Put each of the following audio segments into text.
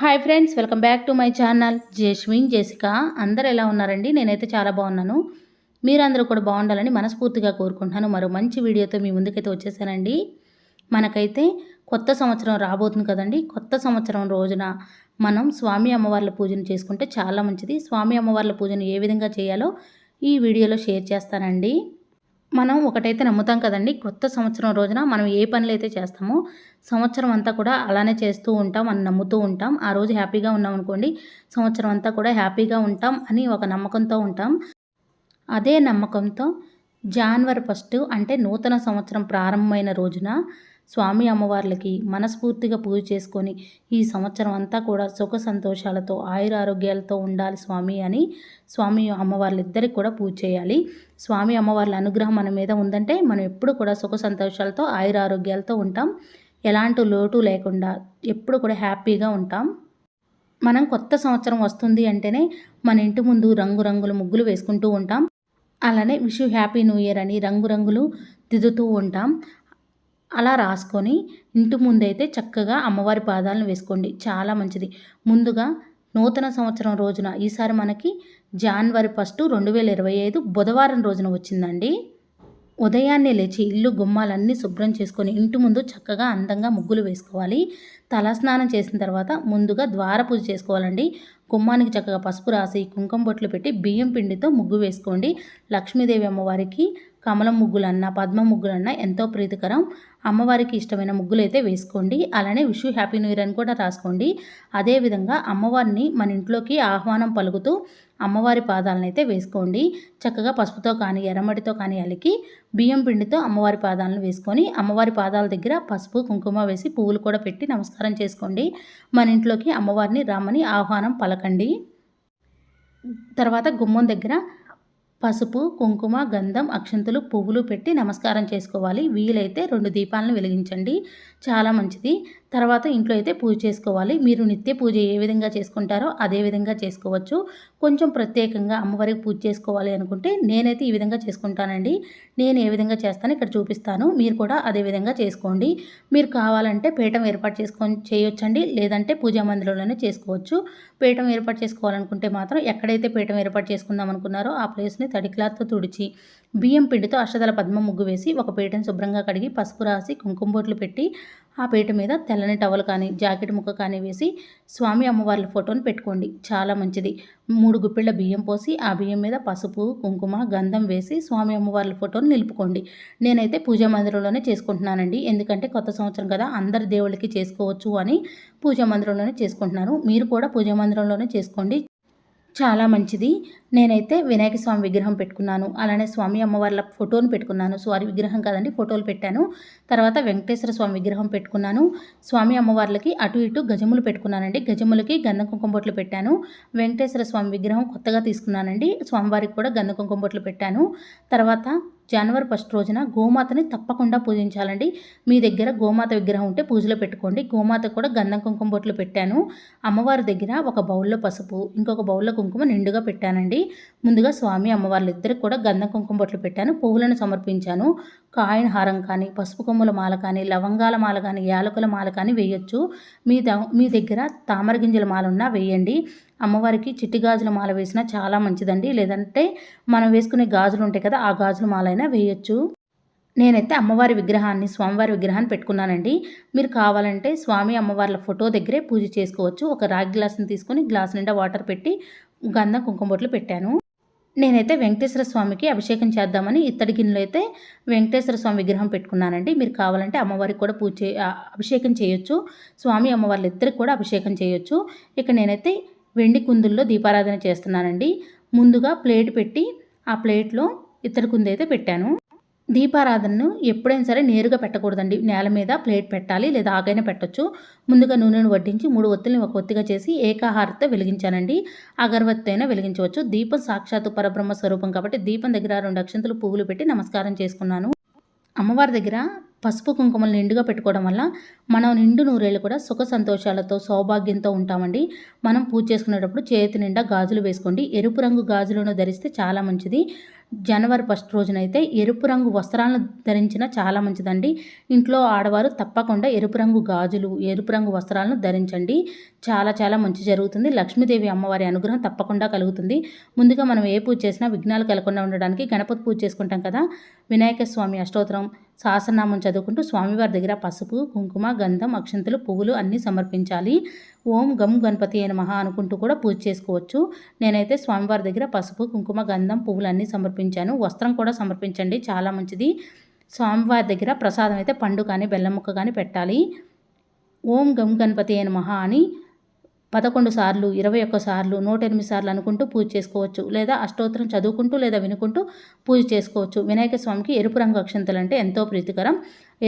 Hi friends welcome back to my channel Jasmine Jessica అందరు ఎలా ఉన్నారండి? నేనైతే చాలా బాగున్నాను. మీరందరూ కూడా బాగుండాలని మనస్ఫూర్తిగా కోరుకుంటున్నాను. మరో మంచి వీడియోతో మీ ముందుకైతే వచ్చేసానండి. మనకైతే కొత్త సంవత్సరం రాబోతుంది కదండి. కొత్త సంవత్సరం రోజున మనం స్వామి అమ్మవార్ల పూజను చేసుకుంటే చాలా మంచిది. స్వామి అమ్మవార్ల పూజను ఏ విధంగా చేయాలో ఈ వీడియోలో షేర్ చేస్తానండి. మనం ఒకటైతే నమ్ముతాం కదండి కొత్త సంవత్సరం రోజున మనం ఏ పనులు అయితే చేస్తామో సంవత్సరం అంతా కూడా అలానే చేస్తూ ఉంటాం అని నమ్ముతూ ఉంటాం. ఆ రోజు హ్యాపీగా ఉన్నాం అనుకోండి సంవత్సరం అంతా కూడా హ్యాపీగా ఉంటాం అని ఒక నమ్మకంతో ఉంటాం. అదే నమ్మకంతో జాన్వరి ఫస్ట్ అంటే నూతన సంవత్సరం ప్రారంభమైన రోజున స్వామి అమ్మవార్లకి మనస్ఫూర్తిగా పూజ చేసుకొని ఈ సంవత్సరం అంతా కూడా సుఖ సంతోషాలతో ఆయురారోగ్యాలతో ఉండాలి స్వామి అని స్వామి అమ్మవార్లిద్దరికి కూడా పూజ చేయాలి. స్వామి అమ్మవార్ల అనుగ్రహం మన మీద ఉందంటే మనం ఎప్పుడు కూడా సుఖ సంతోషాలతో ఆయుర ఆరోగ్యాలతో ఉంటాం. ఎలాంటి లోటు లేకుండా ఎప్పుడు కూడా హ్యాపీగా ఉంటాం. మనం కొత్త సంవత్సరం వస్తుంది అంటేనే మన ఇంటి ముందు రంగురంగుల ముగ్గులు వేసుకుంటూ ఉంటాం. అలానే విషు హ్యాపీ న్యూ ఇయర్ అని రంగురంగులు దిద్దుతూ ఉంటాం. అలా రాసుకొని ఇంటి ముందైతే చక్కగా అమ్మవారి పాదాలను వేసుకోండి. చాలా మంచిది. ముందుగా నూతన సంవత్సరం రోజున ఈసారి మనకి జనవరి ఫస్ట్ రెండు వేల ఇరవై ఐదు బుధవారం రోజున వచ్చిందండి. ఉదయాన్నే లేచి ఇల్లు గుమ్మాలన్నీ శుభ్రం చేసుకొని ఇంటి ముందు చక్కగా అందంగా ముగ్గులు వేసుకోవాలి. తలస్నానం చేసిన తర్వాత ముందుగా ద్వార పూజ చేసుకోవాలండి. గుమ్మానికి చక్కగా పసుపు రాసి కుంకుమ బొట్లు పెట్టి బియ్యం పిండితో ముగ్గు వేసుకోండి. లక్ష్మీదేవి అమ్మవారికి కమలం ముగ్గులన్నా పద్మ ముగ్గులన్నా ఎంతో ప్రీతికరం. అమ్మవారికి ఇష్టమైన ముగ్గులు అయితే వేసుకోండి. అలానే విషు హ్యాపీ న్యూ ఇయర్ అని కూడా రాసుకోండి. అదేవిధంగా అమ్మవారిని మన ఇంట్లోకి ఆహ్వానం పలుకుతూ అమ్మవారి పాదాలను అయితే వేసుకోండి. చక్కగా పసుపుతో కానీ ఎర్రమడితో కానీ అలికి బియ్యం పిండితో అమ్మవారి పాదాలను వేసుకొని అమ్మవారి పాదాల దగ్గర పసుపు కుంకుమ వేసి పువ్వులు కూడా పెట్టి నమస్కారం చేసుకోండి. మన ఇంట్లోకి అమ్మవారిని రామని ఆహ్వానం పలకండి. తర్వాత గుమ్మం దగ్గర పసుపు కుంకుమ గంధం అక్షంతులు పువ్వులు పెట్టి నమస్కారం చేసుకోవాలి. వీలైతే రెండు దీపాలను వెలిగించండి. చాలా మంచిది. తర్వాత ఇంట్లో అయితే పూజ చేసుకోవాలి. మీరు నిత్య పూజ ఏ విధంగా చేసుకుంటారో అదే విధంగా చేసుకోవచ్చు. కొంచెం ప్రత్యేకంగా అమ్మవారికి పూజ చేసుకోవాలి అనుకుంటే నేనైతే ఈ విధంగా చేసుకుంటానండి. నేను ఏ విధంగా చేస్తాను ఇక్కడ చూపిస్తాను. మీరు కూడా అదే విధంగా చేసుకోండి. మీరు కావాలంటే పీఠం ఏర్పాటు చేసుకొని చేయొచ్చండి. లేదంటే పూజా మందిరంలోనే చేసుకోవచ్చు. పీఠం ఏర్పాటు చేసుకోవాలనుకుంటే మాత్రం ఎక్కడైతే పీఠం ఏర్పాటు చేసుకుందాం అనుకున్నారో ఆ ప్లేస్ని తడి క్లాత్తో తుడిచి బియ్యం పిండితో అష్టదల పద్మ ముగ్గు వేసి ఒక పీటను శుభ్రంగా కడిగి పసుపు రాసి కుంకుమ బొట్లు పెట్టి ఆ పీట మీద తెల్లని టవల్ కానీ జాకెట్ ముక్క కానీ వేసి స్వామి అమ్మవార్ల ఫోటోని పెట్టుకోండి. చాలా మంచిది. మూడు గుప్పిళ్ళ బియ్యం పోసి ఆ బియ్యం మీద పసుపు కుంకుమ గంధం వేసి స్వామి అమ్మవార్ల ఫోటోని నిలుపుకోండి. నేనైతే పూజా మందిరంలోనే చేసుకుంటున్నానండి. ఎందుకంటే కొత్త సంవత్సరం కదా అందరి దేవుళ్ళకి చేసుకోవచ్చు అని పూజా మందిరంలోనే చేసుకుంటున్నాను మీరు కూడా పూజా మందిరంలోనే చేసుకోండి. చాలా మంచిది. నేనైతే వినాయక స్వామి విగ్రహం పెట్టుకున్నాను. అలానే స్వామి అమ్మవార్ల ఫోటోను పెట్టుకున్నాను. స్వారి విగ్రహం కాదండి ఫోటోలు పెట్టాను. తర్వాత వెంకటేశ్వర స్వామి విగ్రహం పెట్టుకున్నాను. స్వామి అమ్మవార్లకి అటు ఇటు గజములు పెట్టుకున్నానండి. గజములకి గంధం కుంకుమ బొట్లు పెట్టాను. వెంకటేశ్వర స్వామి విగ్రహం కొత్తగా తీసుకున్నానండి. స్వామివారికి కూడా గంధ కుంకుమ బొట్లు పెట్టాను. తర్వాత జనవరి ఫస్ట్ రోజున గోమాతని తప్పకుండా పూజించాలండి. మీ దగ్గర గోమాత విగ్రహం ఉంటే పూజలో పెట్టుకోండి. గోమాత కూడా గంధం కుంకుమ బొట్లు పెట్టాను. అమ్మవారి దగ్గర ఒక బౌల్లో పసుపు ఇంకొక బౌల్లో కుంకుమ నిండుగా పెట్టానండి. ముందుగా స్వామి అమ్మవార్లు ఇద్దరికి కూడా గంధం కుంకుమ బొట్లు పెట్టాను. పువ్వులను సమర్పించాను. కాయిన్ హారం కానీ పసుపు కొమ్ముల మాల కానీ లవంగాల మాల కానీ యాలకుల మాల కానీ వేయొచ్చు. మీ ద మీ దగ్గర తామర గింజల మాల ఉన్నా వేయండి. అమ్మవారికి చిట్టి గాజుల మాల వేసినా చాలా మంచిదండి. లేదంటే మనం వేసుకునే గాజులు ఉంటాయి కదా ఆ గాజుల మాల అయినా వేయచ్చు. నేనైతే అమ్మవారి విగ్రహాన్ని స్వామివారి విగ్రహాన్ని పెట్టుకున్నానండి. మీరు కావాలంటే స్వామి అమ్మవార్ల ఫోటో దగ్గరే పూజ చేసుకోవచ్చు. ఒక రాగి గ్లాస్ని తీసుకొని గ్లాస్ నిండా వాటర్ పెట్టి గంధం కుంకుమ బొట్లు పెట్టాను. నేనైతే వెంకటేశ్వర స్వామికి అభిషేకం చేద్దామని ఇత్తడి గిన్నెలో అయితే వెంకటేశ్వర స్వామి విగ్రహం పెట్టుకున్నానండి. మీరు కావాలంటే అమ్మవారికి కూడా పూజ అభిషేకం చేయొచ్చు. స్వామి అమ్మవార్లు ఇద్దరికి కూడా అభిషేకం చేయొచ్చు. ఇక నేనైతే వెండి కుందుల్లో దీపారాధన చేస్తున్నానండి. ముందుగా ప్లేట్ పెట్టి ఆ ప్లేట్లో ఇత్తడి కుంది అయితే పెట్టాను. దీపారాధనను ఎప్పుడైనా సరే నేరుగా పెట్టకూడదండి. నేల మీద ప్లేట్ పెట్టాలి లేదా ఆగైనా పెట్టచ్చు. ముందుగా నూనెను వడ్డించి మూడు ఒత్తుల్ని ఒక ఒత్తిగా చేసి ఏకాహారత వెలిగించానండి. అగరవత్తి అయినా వెలిగించవచ్చు. దీపం సాక్షాత్తు పరబ్రహ్మ స్వరూపం కాబట్టి దీపం దగ్గర రెండు అక్షంతులు పువ్వులు పెట్టి నమస్కారం చేసుకున్నాను. అమ్మవారి దగ్గర పసుపు కుంకుమలు నిండుగా పెట్టుకోవడం వల్ల మనం నిండు నూరేళ్ళు కూడా సుఖ సంతోషాలతో సౌభాగ్యంతో ఉంటామండి. మనం పూజ చేసుకునేటప్పుడు చేతి నిండా గాజులు వేసుకోండి. ఎరుపు రంగు గాజులను ధరిస్తే చాలా మంచిది. జనవరి ఫస్ట్ రోజునైతే ఎరుపు రంగు వస్త్రాలను ధరించిన చాలా మంచిదండి. ఇంట్లో ఆడవారు తప్పకుండా ఎరుపు రంగు గాజులు ఎరుపు రంగు వస్త్రాలను ధరించండి. చాలా చాలా మంచి జరుగుతుంది. లక్ష్మీదేవి అమ్మవారి అనుగ్రహం తప్పకుండా కలుగుతుంది. ముందుగా మనం ఏ పూజ చేసినా విఘ్నాలు కలగకుండా ఉండడానికి గణపతి పూజ చేసుకుంటాం కదా. వినాయక స్వామి అష్టోత్తరం సహస్రనామం చదువుకుంటూ స్వామివారి దగ్గర పసుపు కుంకుమ గంధం అక్షంతలు పువ్వులు అన్నీ సమర్పించాలి. ఓం గమ్ గణపతి అయిన మహా అనుకుంటూ కూడా పూజ చేసుకోవచ్చు. నేనైతే స్వామివారి దగ్గర పసుపు కుంకుమ గంధం పువ్వులు అన్నీ సమర్పించాను. వస్త్రం కూడా సమర్పించండి చాలా మంచిది. స్వామివారి దగ్గర ప్రసాదం అయితే పండు కానీ బెల్లం ముక్క కానీ పెట్టాలి. ఓం గమ్ గణపతి అయిన మహా అని పదకొండు సార్లు ఇరవై ఒక్క సార్లు నూట ఎనిమిది సార్లు అనుకుంటూ పూజ చేసుకోవచ్చు. లేదా అష్టోత్తరం చదువుకుంటూ లేదా వినుకుంటూ పూజ చేసుకోవచ్చు. వినాయక స్వామికి ఎరుపు రంగు అక్షంతలు అంటే ఎంతో ప్రీతికరం.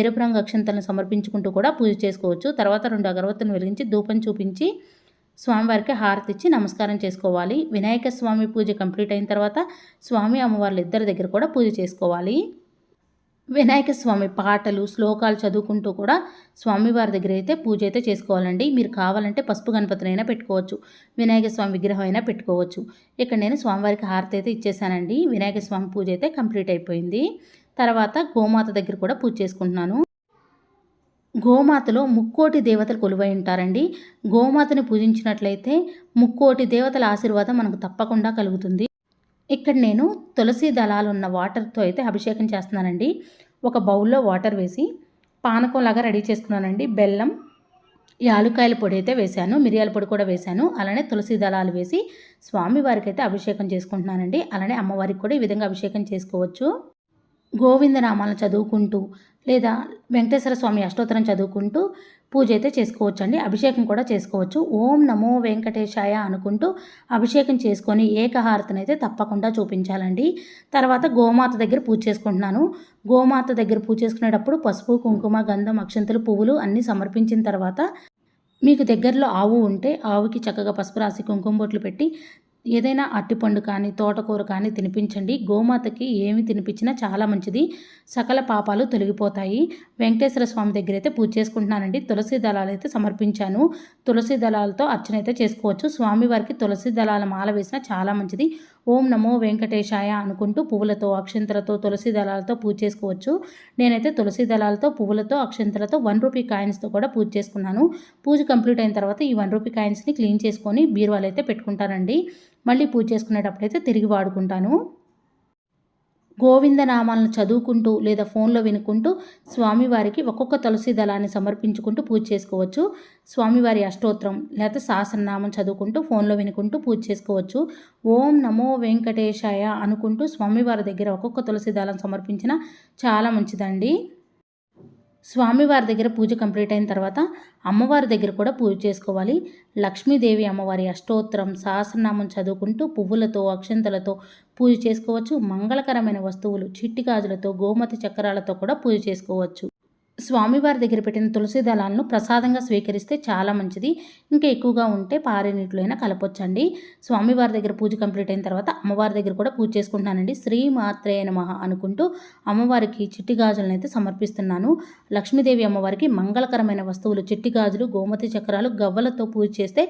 ఎరుపు రంగు అక్షంతలను సమర్పించుకుంటూ కూడా పూజ చేసుకోవచ్చు. తర్వాత రెండు అగరవత్తులను వెలిగించి ధూపం చూపించి స్వామివారికి హారతి ఇచ్చి నమస్కారం చేసుకోవాలి. వినాయక స్వామి పూజ కంప్లీట్ అయిన తర్వాత స్వామి అమ్మవార్లు ఇద్దరి దగ్గర కూడా పూజ చేసుకోవాలి. వినాయక స్వామి పాటలు శ్లోకాలు చదువుకుంటూ కూడా స్వామివారి దగ్గర అయితే పూజ అయితే చేసుకోవాలండి. మీరు కావాలంటే పసుపు గణపతినైనా పెట్టుకోవచ్చు వినాయక స్వామి విగ్రహం అయినా పెట్టుకోవచ్చు. ఇక్కడ నేను స్వామివారికి హారతి అయితే ఇచ్చేసానండి. వినాయక స్వామి పూజ అయితే కంప్లీట్ అయిపోయింది. తర్వాత గోమాత దగ్గర కూడా పూజ చేసుకుంటున్నాను. గోమాతలో ముక్కోటి దేవతలు కొలువై ఉంటారండి. గోమాతని పూజించినట్లయితే ముక్కోటి దేవతల ఆశీర్వాదం మనకు తప్పకుండా కలుగుతుంది. ఇక్కడ నేను తులసి దళాలు ఉన్న వాటర్తో అయితే అభిషేకం చేస్తున్నానండి. ఒక బౌల్లో వాటర్ వేసి పానకం లాగా రెడీ చేసుకున్నానండి. బెల్లం యాలుకాయల పొడి అయితే వేశాను మిరియాల పొడి కూడా వేశాను. అలానే తులసి దళాలు వేసి స్వామివారికి అయితే అభిషేకం చేసుకుంటున్నానండి. అలానే అమ్మవారికి కూడా ఈ విధంగా అభిషేకం చేసుకోవచ్చు. గోవిందనామాలను చదువుకుంటూ లేదా వెంకటేశ్వర స్వామి అష్టోత్తరం చదువుకుంటూ పూజ అయితే చేసుకోవచ్చు అండి అభిషేకం కూడా చేసుకోవచ్చు. ఓం నమో వెంకటేశాయ అనుకుంటూ అభిషేకం చేసుకొని ఏకహారతను అయితే తప్పకుండా చూపించాలండి. తర్వాత గోమాత దగ్గర పూజ చేసుకుంటున్నాను. గోమాత దగ్గర పూజ చేసుకునేటప్పుడు పసుపు కుంకుమ గంధం అక్షంతలు పువ్వులు అన్నీ సమర్పించిన తర్వాత మీకు దగ్గరలో ఆవు ఉంటే ఆవుకి చక్కగా పసుపు రాసి కుంకుమ బొట్లు పెట్టి ఏదైనా అట్టిపండు కానీ తోటకూర కానీ తినిపించండి. గోమాతకి ఏమి తినిపించినా చాలా మంచిది. సకల పాపాలు తొలగిపోతాయి. వెంకటేశ్వర స్వామి దగ్గర అయితే పూజ చేసుకుంటున్నానండి. తులసి దళాలు అయితే సమర్పించాను. తులసి దళాలతో అర్చన అయితే చేసుకోవచ్చు. స్వామివారికి తులసి దళాల మాల వేసినా చాలా మంచిది. ఓం నమో వెంకటేశాయ అనుకుంటూ పువ్వులతో అక్షంతలతో తులసి దళాలతో పూజ చేసుకోవచ్చు. నేనైతే తులసి దళాలతో పువ్వులతో అక్షంతలతో వన్ రూపీ కాయిన్స్తో కూడా పూజ చేసుకున్నాను. పూజ కంప్లీట్ అయిన తర్వాత ఈ వన్ రూపీ కాయిన్స్ని క్లీన్ చేసుకొని బీరువాలు అయితే పెట్టుకుంటానండి. మళ్ళీ పూజ చేసుకునేటప్పుడైతే తిరిగి వాడుకుంటాను. గోవిందనామాలను చదువుకుంటూ లేదా ఫోన్లో వినుకుంటూ స్వామివారికి ఒక్కొక్క తులసి దళాన్ని సమర్పించుకుంటూ పూజ చేసుకోవచ్చు. స్వామివారి అష్టోత్తరం లేదా సహస్రనామం చదువుకుంటూ ఫోన్లో వినుకుంటూ పూజ చేసుకోవచ్చు. ఓం నమో వెంకటేశాయ అనుకుంటూ స్వామివారి దగ్గర ఒక్కొక్క తులసి దళం సమర్పించిన చాలా మంచిదండి. స్వామివారి దగ్గర పూజ కంప్లీట్ అయిన తర్వాత అమ్మవారి దగ్గర కూడా పూజ చేసుకోవాలి. లక్ష్మీదేవి అమ్మవారి అష్టోత్తరం సహస్రనామం చదువుకుంటూ పువ్వులతో అక్షంతలతో పూజ చేసుకోవచ్చు. మంగళకరమైన వస్తువులు చిట్టి గాజులతో గోమతి చక్రాలతో కూడా పూజ చేసుకోవచ్చు. స్వామివారి దగ్గర పెట్టిన తులసి దళాలను ప్రసాదంగా స్వీకరిస్తే చాలా మంచిది. ఇంకా ఎక్కువగా ఉంటే పారే నీటిలో అయినా కలపొచ్చండి. స్వామివారి దగ్గర పూజ కంప్లీట్ అయిన తర్వాత అమ్మవారి దగ్గర కూడా పూజ చేసుకుంటున్నానండి. శ్రీ మాత్రే నమః అనుకుంటూ అమ్మవారికి చిట్టి గాజులను అయితే సమర్పిస్తున్నాను. లక్ష్మీదేవి అమ్మవారికి మంగళకరమైన వస్తువులు చిట్టి గాజులు గోమతి చక్రాలు గవ్వలతో పూజ చేస్తే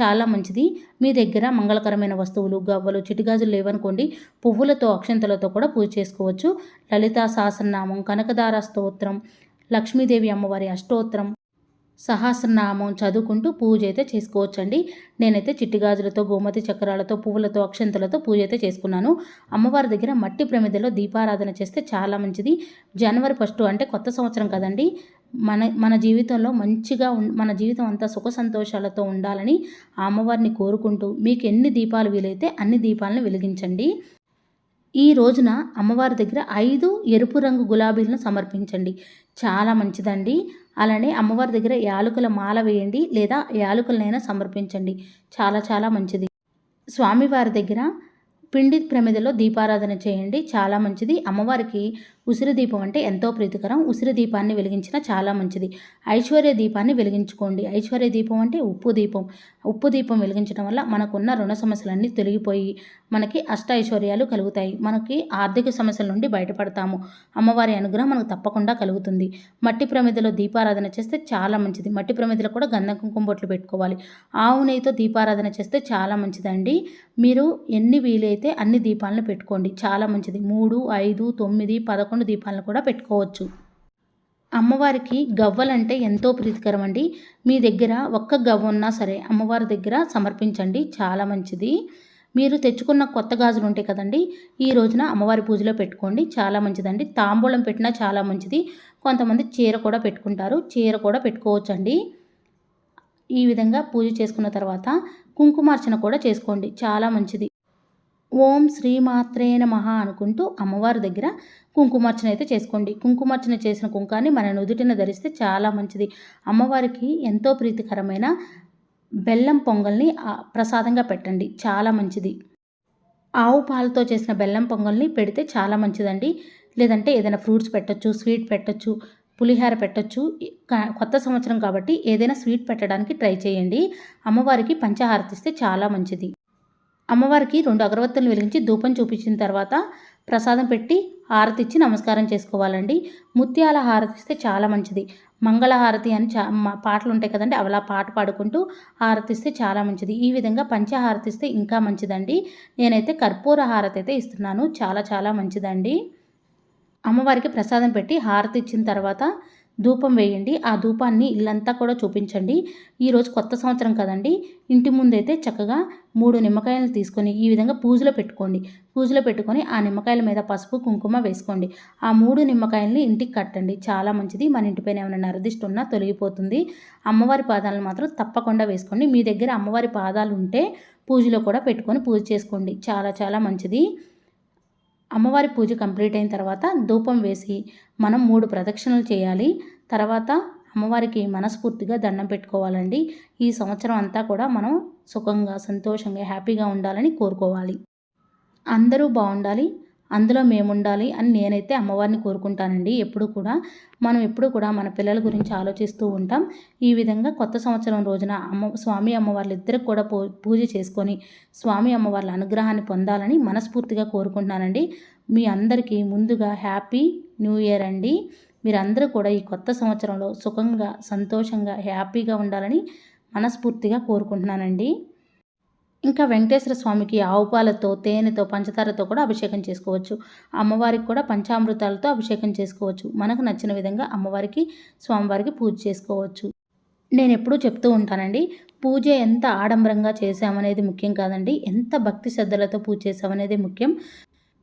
చాలా మంచిది. మీ దగ్గర మంగళకరమైన వస్తువులు గవ్వలు చిట్టి గాజులు లేవనుకోండి పువ్వులతో అక్షంతలతో కూడా పూజ చేసుకోవచ్చు. లలితా సహస్రనామం కనకదార స్తోత్రం లక్ష్మీదేవి అమ్మవారి అష్టోత్తరం సహస్రనామం చదువుకుంటూ పూజ అయితే చేసుకోవచ్చండి. నేనైతే చిట్టిగాజులతో గోమతి చక్రాలతో పువ్వులతో అక్షంతలతో పూజ అయితే చేసుకున్నాను. అమ్మవారి దగ్గర మట్టి ప్రమిదలో దీపారాధన చేస్తే చాలా మంచిది. జనవరి ఫస్ట్ అంటే కొత్త సంవత్సరం కదండి. మన మన జీవితంలో మంచిగా మన జీవితం అంతా సుఖ సంతోషాలతో ఉండాలని ఆ అమ్మవారిని కోరుకుంటూ మీకు ఎన్ని దీపాలు వీలైతే అన్ని దీపాలను వెలిగించండి. ఈ రోజున అమ్మవారి దగ్గర ఐదు ఎరుపు రంగు గులాబీలను సమర్పించండి. చాలా మంచిదండి. అలానే అమ్మవారి దగ్గర యాలకుల మాల వేయండి లేదా యాలకులనైనా సమర్పించండి. చాలా చాలా మంచిది. స్వామివారి దగ్గర పిండి ప్రమిదలో దీపారాధన చేయండి. చాలా మంచిది. అమ్మవారికి ఉసిరి దీపం అంటే ఎంతో ప్రీతికరం. ఉసిరి దీపాన్ని వెలిగించిన చాలా మంచిది. ఐశ్వర్య దీపాన్ని వెలిగించుకోండి. ఐశ్వర్య దీపం అంటే ఉప్పు దీపం. ఉప్పు దీపం వెలిగించడం వల్ల మనకున్న రుణ సమస్యలన్నీ తొలగిపోయి మనకి అష్ట ఐశ్వర్యాలు కలుగుతాయి. మనకి ఆర్థిక సమస్యల నుండి బయటపడతాము. అమ్మవారి అనుగ్రహం మనకు తప్పకుండా కలుగుతుంది. మట్టి ప్రమిదలో దీపారాధన చేస్తే చాలా మంచిది. మట్టి ప్రమిదలో కూడా గంధం కుంకుమ బొట్లు పెట్టుకోవాలి. ఆవు నెయ్యితో దీపారాధన చేస్తే చాలా మంచిదండి. మీరు ఎన్ని వీలైతే అన్ని దీపాలను పెట్టుకోండి. చాలా మంచిది. మూడు ఐదు తొమ్మిది పదకొండు దీపాలను కూడా పెట్టుకోవచ్చు. అమ్మవారికి గవ్వలంటే ఎంతో ప్రీతికరం అండి మీ దగ్గర ఒక్క గవ్వ ఉన్నా సరే అమ్మవారి దగ్గర సమర్పించండి. చాలా మంచిది. మీరు తెచ్చుకున్న కొత్త గాజులు ఉంటాయి కదండి ఈ రోజున అమ్మవారి పూజలో పెట్టుకోండి. చాలా మంచిదండి. తాంబూలం పెట్టినా చాలా మంచిది. కొంతమంది చీర కూడా పెట్టుకుంటారు. చీర కూడా పెట్టుకోవచ్చండి. ఈ విధంగా పూజ చేసుకున్న తర్వాత కుంకుమార్చన కూడా చేసుకోండి. చాలా మంచిది. ఓం శ్రీమాత్రే నమః అనుకుంటూ అమ్మవారి దగ్గర కుంకుమార్చన అయితే చేసుకోండి. కుంకుమార్చన చేసిన కుంకాన్ని మన నుదుటిన ధరిస్తే చాలా మంచిది. అమ్మవారికి ఎంతో ప్రీతికరమైన బెల్లం పొంగల్ని ప్రసాదంగా పెట్టండి. చాలా మంచిది. ఆవు పాలతో చేసిన బెల్లం పొంగల్ని పెడితే చాలా మంచిదండి. లేదంటే ఏదైనా ఫ్రూట్స్ పెట్టచ్చు స్వీట్ పెట్టొచ్చు పులిహార పెట్టొచ్చు కొత్త సంవత్సరం కాబట్టి ఏదైనా స్వీట్ పెట్టడానికి ట్రై చేయండి. అమ్మవారికి పంచహారతిస్తే చాలా మంచిది. అమ్మవారికి రెండు అగరవత్తులు వెలిగించి ధూపం చూపించిన తర్వాత ప్రసాదం పెట్టి హారతి ఇచ్చి నమస్కారం చేసుకోవాలండి. ముత్యాల హారతి ఇస్తే చాలా మంచిది. మంగళహారతి అని చా పాటలు ఉంటాయి కదండి అలా పాట పాడుకుంటూ హారతి ఇస్తే చాలా మంచిది. ఈ విధంగా పంచహారతిస్తే ఇంకా మంచిదండి. నేనైతే కర్పూర హారతి అయితే ఇస్తున్నాను. చాలా చాలా మంచిదండి. అమ్మవారికి ప్రసాదం పెట్టి హారతి ఇచ్చిన తర్వాత ధూపం వేయండి. ఆ ధూపాన్ని ఇల్లంతా కూడా చూపించండి. ఈరోజు కొత్త సంవత్సరం కదండి. ఇంటి ముందైతే చక్కగా మూడు నిమ్మకాయలు తీసుకొని ఈ విధంగా పూజలో పెట్టుకోండి. పూజలో పెట్టుకొని ఆ నిమ్మకాయల మీద పసుపు కుంకుమ వేసుకోండి. ఆ మూడు నిమ్మకాయల్ని ఇంటికి కట్టండి. చాలా మంచిది. మన ఇంటిపైన ఏమైనా నరదిష్టి ఉన్నా తొలగిపోతుంది. అమ్మవారి పాదాలను మాత్రం తప్పకుండా వేసుకోండి. మీ దగ్గర అమ్మవారి పాదాలు ఉంటే పూజలో కూడా పెట్టుకొని పూజ చేసుకోండి. చాలా చాలా మంచిది. అమ్మవారి పూజ కంప్లీట్ అయిన తర్వాత ధూపం వేసి మనం మూడు ప్రదక్షిణలు చేయాలి. తర్వాత అమ్మవారికి మనస్ఫూర్తిగా దండం పెట్టుకోవాలండి. ఈ సంవత్సరం అంతా కూడా మనం సుఖంగా సంతోషంగా హ్యాపీగా ఉండాలని కోరుకోవాలి. అందరూ బాగుండాలి. అందులో మేము ఉండాలి అని నేనైతే అమ్మవారిని కోరుకుంటానండి. ఎప్పుడు కూడా మనం ఎప్పుడు కూడా మన పిల్లల గురించి ఆలోచిస్తూ ఉంటాం. ఈ విధంగా కొత్త సంవత్సరం రోజున అమ్మ స్వామి అమ్మవార్లు ఇద్దరికి కూడా పూ పూజ చేసుకొని స్వామి అమ్మవార్ల అనుగ్రహాన్ని పొందాలని మనస్ఫూర్తిగా కోరుకుంటున్నానండి. మీ అందరికీ ముందుగా హ్యాపీ న్యూ ఇయర్ అండి. మీరందరూ కూడా ఈ కొత్త సంవత్సరంలో సుఖంగా సంతోషంగా హ్యాపీగా ఉండాలని మనస్ఫూర్తిగా కోరుకుంటున్నానండి. ఇంకా వెంకటేశ్వర స్వామికి ఆవు పాలతో తేనెతో పంచదారతో కూడా అభిషేకం చేసుకోవచ్చు. అమ్మవారికి కూడా పంచామృతాలతో అభిషేకం చేసుకోవచ్చు. మనకు నచ్చిన విధంగా అమ్మవారికి స్వామివారికి పూజ చేసుకోవచ్చు. నేను ఎప్పుడూ చెప్తూ ఉంటానండి పూజ ఎంత ఆడంబరంగా చేసామనేది ముఖ్యం కాదండి. ఎంత భక్తి శ్రద్ధలతో పూజ చేసామనేది ముఖ్యం.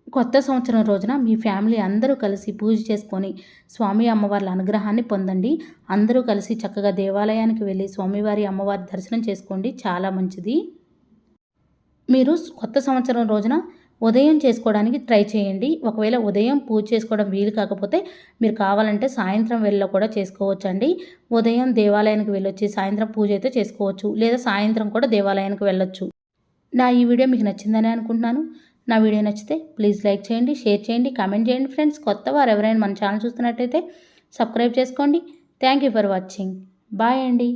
కొత్త సంవత్సరం రోజున మీ ఫ్యామిలీ అందరూ కలిసి పూజ చేసుకొని స్వామి అమ్మవార్ల అనుగ్రహాన్ని పొందండి. అందరూ కలిసి చక్కగా దేవాలయానికి వెళ్ళి స్వామివారి అమ్మవారి దర్శనం చేసుకోండి. చాలా మంచిది. మీరు కొత్త సంవత్సరం రోజున ఉదయం చేసుకోవడానికి ట్రై చేయండి. ఒకవేళ ఉదయం పూజ చేసుకోవడం వీలు కాకపోతే మీరు కావాలంటే సాయంత్రం వెళ్ళ కూడా చేసుకోవచ్చండి. ఉదయం దేవాలయానికి వెళ్ళొచ్చి సాయంత్రం పూజ అయితే చేసుకోవచ్చు. లేదా సాయంత్రం కూడా దేవాలయానికి వెళ్ళొచ్చు. నా ఈ వీడియో మీకు నచ్చిందని అనుకుంటున్నాను. నా వీడియో నచ్చితే ప్లీజ్ లైక్ చేయండి షేర్ చేయండి కామెంట్ చేయండి ఫ్రెండ్స్. కొత్త వారు ఎవరైనా మన ఛానల్ చూస్తున్నట్టయితే సబ్స్క్రైబ్ చేసుకోండి. Thank you for watching. Bye అండి.